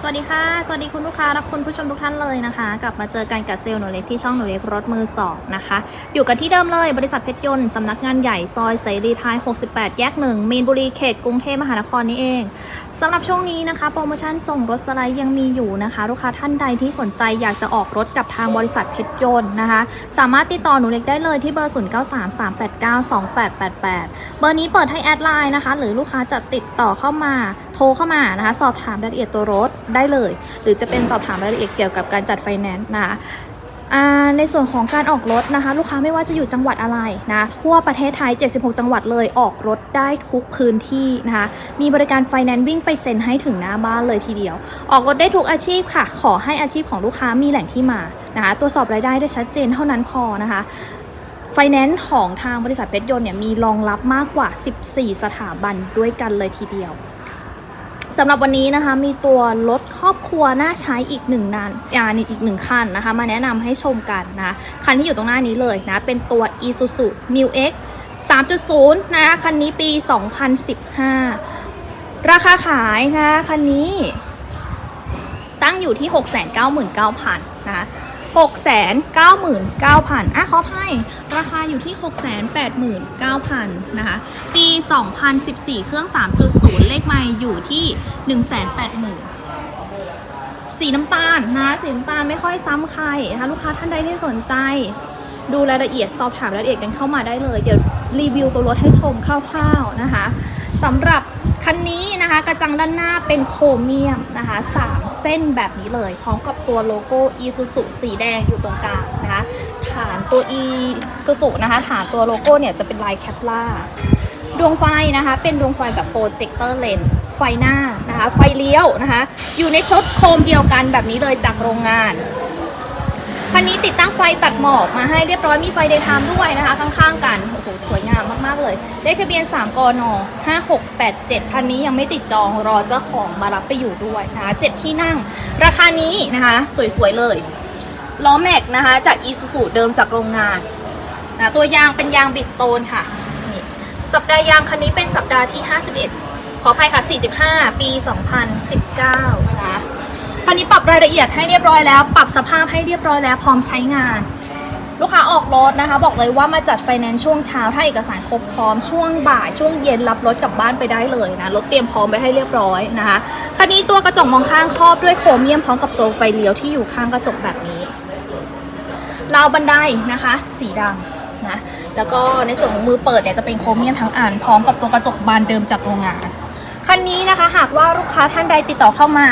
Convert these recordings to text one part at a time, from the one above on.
สวัสดีค่ะ สวัสดีคุณลูกค้าและคุณผู้ชมทุกท่านเลยนะคะ กลับมาเจอกันกับเซลล์หนูเล็กที่ช่องหนูเล็กรถมือสองนะคะ อยู่กันที่เดิมเลยบริษัทเพชรยนต์สำนักงานใหญ่ซอยเสรีไทย 68 แยกหนึ่งมีนบุรีเขตกรุงเทพมหานครนี่เองสำหรับช่วงนี้นะคะ โปรโมชั่นส่งรถสไลด์ยังมีอยู่นะคะ ลูกค้าท่านใดที่สนใจอยากจะออกรถกับทางบริษัทเพชรยนต์นะคะ สามารถติดต่อหนูเล็กได้เลยที่เบอร์ 0933892888 เบอร์นี้เปิดให้แอดไลน์นะคะ หรือลูกค้าจะติดต่อเข้ามา โทรเข้ามานะคะ สอบถามรายละเอียดตัวรถได้เลย หรือจะเป็นสอบถามรายละเอียดเกี่ยวกับการจัดไฟแนนซ์นะคะในส่วนของการออกรถนะคะ ลูกค้าไม่ว่าจะอยู่จังหวัดอะไรนะทั่วประเทศไทย 76 จังหวัดเลยออกรถได้ทุกพื้นที่นะคะ มีบริการไฟแนนซ์วิ่งไปเซ็นให้ถึงหน้าบ้านเลยทีเดียว ออกรถได้ทุกอาชีพค่ะ ขอให้อาชีพของลูกค้ามีแหล่งที่มานะคะตรวจสอบรายได้ได้ชัดเจนเท่านั้นพอนะคะไฟแนนซ์ของทางบริษัทเพชรยนต์เนี่ยมีรองรับมากกว่า 14 สถาบันด้วยกันเลยทีเดียว สำหรับวันนี้นะคะมีตัวรถครอบครัวน่าใช้อีกหนึ่งนานอ่าอีกหนึ่งคันนะคะ มาแนะนำให้ชมกันนะ คันที่อยู่ตรงหน้านี้เลยนะ เป็นตัว Isuzu Mu X 3.0 นะคะคันนี้ปี 2015 ราคาขายนะคะคันนี้ ตั้งอยู่ที่ 699,000 นะคะ 699,000อะขอให้ราคาอยู่ที่ 689,000นะคะปี 2014 เครื่อง 3.0 เลขไม่อยู่ที่ 180,000สีน้ำตาลนะสีน้ำตาลไม่ค่อยซ้ำใครนะคะลูกค้าท่านใดที่สนใจ ดูรายละเอียดสอบถามรายละเอียดกันเข้ามาได้เลย เดี๋ยวรีวิวตัวรถให้ชมคร่าวๆนะคะ สำหรับคันนี้นะคะกระจังด้านหน้าเป็นโครเมียมนะคะสามเส้นแบบนี้เลย พร้อมกับตัวโลโก้ Isuzu สีแดงอยู่ตรงกลางนะคะฐานตัว Isuzu นะคะฐานตัวโลโก้เนี่ยจะเป็นลายแคปล่าดวงไฟนะคะ เป็นดวงไฟแบบโปรเจคเตอร์เลนไฟหน้านะคะ ไฟเลี้ยวนะคะ อยู่ในชุดโคมเดียวกันแบบนี้เลยจากโรงงานคันนี้ติดตั้งไฟตัดหมอกมาให้เรียบร้อยมีไฟเดย์ไทม์ด้วยนะคะ ข้างๆกัน เลขทะเบียน 3กน5687คันนี้ยังไม่ติดจองรอเจ้าของมารับไปอยู่ด้วยนะคะ7ที่นั่ง ราคานี้นะคะ สวยๆเลยล้อแม็กนะคะ จากอีซูซูเดิมจากโรงงานนะตัวยางเป็นยางบิสโตนค่ะนี่สัปดาห์ยางคันนี้เป็นสัปดาห์ที่ 51 ขออภัยค่ะ 45 ปี 2019 นะคะคันนี้ปรับรายละเอียดให้เรียบร้อยแล้ว ปรับสภาพให้เรียบร้อยแล้วพร้อมใช้งาน ลูกค้าออกรถนะคะ บอกเลยว่ามาจัดไฟแนนซ์ช่วงเช้า ถ้าเอกสารครบพร้อมช่วงบ่ายช่วงเย็นรับรถกลับบ้านไปได้เลยนะรถเตรียมพร้อมไปให้เรียบร้อยนะคะคันนี้ตัวกระจกมองข้างครอบด้วยโครเมียมพร้อมกับตัวไฟเลี้ยวที่อยู่ข้างกระจกแบบนี้ราวบันไดนะคะ สีดำนะแล้วก็ในส่วนของมือเปิดเนี่ยจะเป็นโครเมียมทั้งอันพร้อมกับตัวกระจกบานเดิมจากโรงงานคันนี้นะคะหากว่าลูกค้าท่านใดติดต่อเข้ามา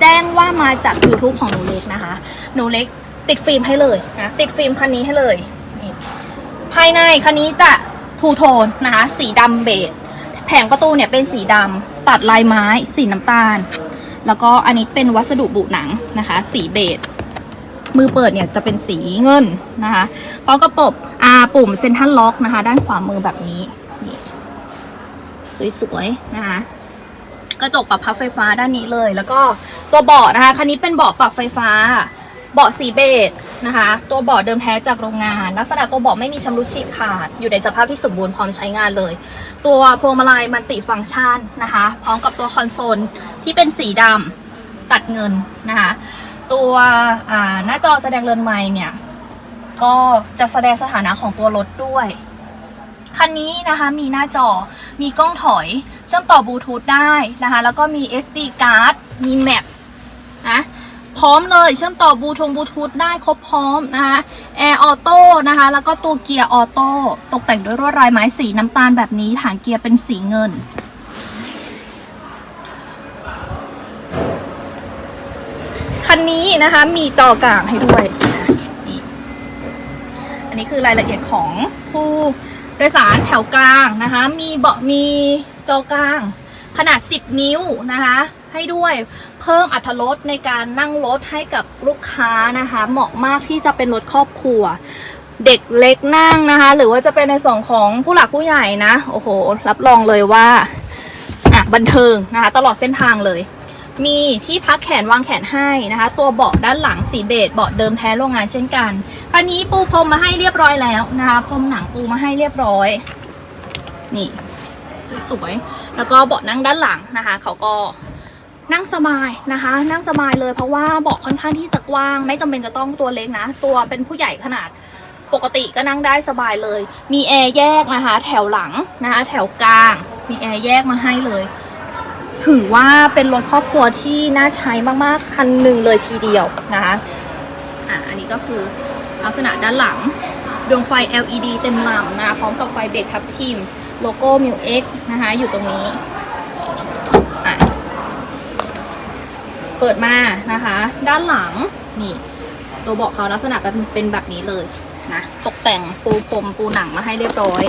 แจ้งว่ามาจาก YouTube ของหนูเล็กนะคะหนูเล็ก ติดฟิล์มให้เลยนะติดฟิล์มคันนี้ให้เลยนี่ภายในคันนี้จะทูโทนนะคะ สีดำเบจแผงประตูเนี่ยเป็นสีดำตัดลายไม้ สีน้ำตาล แล้วก็อันนี้เป็นวัสดุบุหนังนะคะ สีเบจมือเปิดเนี่ยจะเป็นสีเงินนะคะพร้อมกับปบอาปุ่มเซนทัลล็อกนะคะ ด้านขวามือแบบนี้นี่สวยๆนะคะกระจกปรับพับไฟฟ้าด้านนี้เลย แล้วก็ตัวเบาะนะคะ คันนี้เป็นเบาะปรับไฟฟ้า เบาะสีเบจนะคะ ตัวเบาะเดิมแท้จากโรงงาน ลักษณะตัวเบาะไม่มีชำรุดฉีกขาด อยู่ในสภาพที่สมบูรณ์พร้อมใช้งานเลย ตัวพวงมาลัยมันติฟังก์ชันนะคะ พร้อมกับตัวคอนโซลที่เป็นสีดำตัดเงินนะคะ ตัวหน้าจอแสดงเรือนไม้เนี่ย ก็จะแสดงสถานะของตัวรถด้วยคันนี้นะคะมีหน้าจอ มีกล้องถอย เชื่อมต่อบลูทูธได้นะคะ แล้วก็มี SD card มีแมป ร้อมเลย เชื่อมต่อบลูทงบลูทูธได้ครบพร้อมนะคะแอร์ออโต้นะคะ แล้วก็ตัวเกียร์ออโต้ตกแต่งด้วยลวดลายไม้สีน้ำตาลแบบนี้ ฐานเกียร์เป็นสีเงิน คันนี้นะคะมีจอกลางให้ด้วยนี่อันนี้คือรายละเอียดของผู้โดยสารแถวกลางนะคะ มีเบาะมีจอกลาง ขนาด 10 นิ้วนะคะ ให้ด้วยเพิ่มอัตรสในการนั่งรถให้กับลูกค้านะคะ เหมาะมากที่จะเป็นรถครอบครัว เด็กเล็กนั่งนะคะ หรือว่าจะเป็นในส่วนของผู้หลักผู้ใหญ่นะ โอ้โห รับรองเลยว่าอะบันเทิงนะคะ ตลอดเส้นทางเลยมีที่พักแขนวางแขนให้นะคะ ตัวเบาะด้านหลังสีเบจเบาะเดิมแท้โรงงานเช่นกันคันนี้ปูพรมมาให้เรียบร้อยแล้วนะคะพรมหนังปูมาให้เรียบร้อย นี่ สวยๆ แล้วก็เบาะนั่งด้านหลังนะคะเขาก็นั่งสบายนะคะ นั่งสบายเลยเพราะว่าเบาะค่อนข้างที่จะกว้าง ไม่จำเป็นจะต้องตัวเล็กนะ ตัวเป็นผู้ใหญ่ขนาดปกติก็นั่งได้สบายเลย มีแอร์แยกนะคะ แถวหลังนะคะ แถวกลาง มีแอร์แยกมาให้เลย ถือว่าเป็นรถครอบครัวที่น่าใช้มากๆคันหนึ่งเลยทีเดียวนะคะอะอันนี้ก็คือลักษณะด้านหลังดวงไฟ LED เต็มลำนะคะพร้อมกับไฟเบรกทับทิม โลโก้ m ิว X นะคะ อยู่ตรงนี้ เปิดมานะคะ ด้านหลัง นี่ ตัวเบาะเขาลักษณะเป็นแบบนี้เลยนะ ตกแต่งปูพรมปูหนังมาให้เรียบร้อย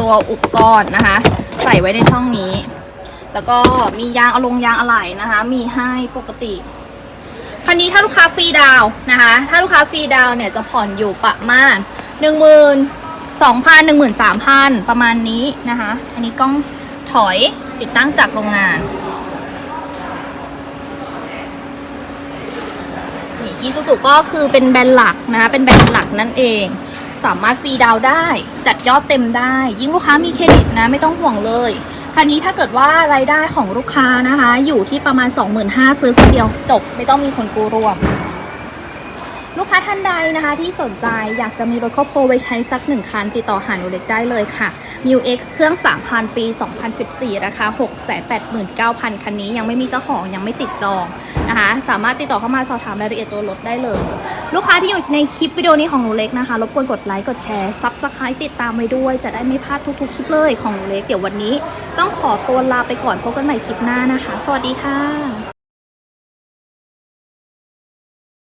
ตัวอุปกรณ์นะคะ ใส่ไว้ในช่องนี้ แล้วก็มียางเอาลงยางอะไหล่นะคะ มีให้ปกติคันนี้ถ้าลูกค้าฟรีดาวนะคะ ถ้าลูกค้าฟรีดาวเนี่ยจะผ่อนอยู่ประมาณหนึ่งหมื่ สองพันหนึ่งหมื่นสามพันประมาณนี้นะคะ อันนี้กล้องถอยติดตั้งจากโรงงานนี่อีซูซูก็คือเป็นแบรนด์หลักนะคะเป็นแบรนด์หลักนั่นเอง สามารถฟรีดาวได้จัดยอดเต็มได้ ยิ่งลูกค้ามีเครดิตนะไม่ต้องห่วงเลยคันนี้ถ้าเกิดว่ารายได้ของลูกค้านะคะ อยู่ที่ประมาณ 25,000ซื้อคนเดียวจบไม่ต้องมีคนกู้รวม ลูกค้าท่านใดนะคะที่สนใจอยากจะมีรถครอบครัวไว้ใช้สักหนึ่งคัน ติดต่อหาหนูเล็กได้เลยค่ะ m ิว X เครื่อง 3,000 ปี 2014 ราคา 689,000 คันนี้ยังไม่มีเจ้าของยังไม่ติดจองนะคะ สามารถติดต่อเข้ามาสอบถามรายละเอียดตัวรถได้เลย ลูกค้าที่อยู่ในคลิปวิดีโอนี้ของหนูเล็กนะคะรบกวนกดไลค์กดแชร์ซับสไครต์ติดตามไว้ด้วย จะได้ไม่พลาดทุกๆคลิปเลยของหนูเล็กเดี๋ยววันนี้ ต้องขอตัวลาไปก่อนพบกันใหม่คลิปหน้านะคะ สวัสดีค่ะ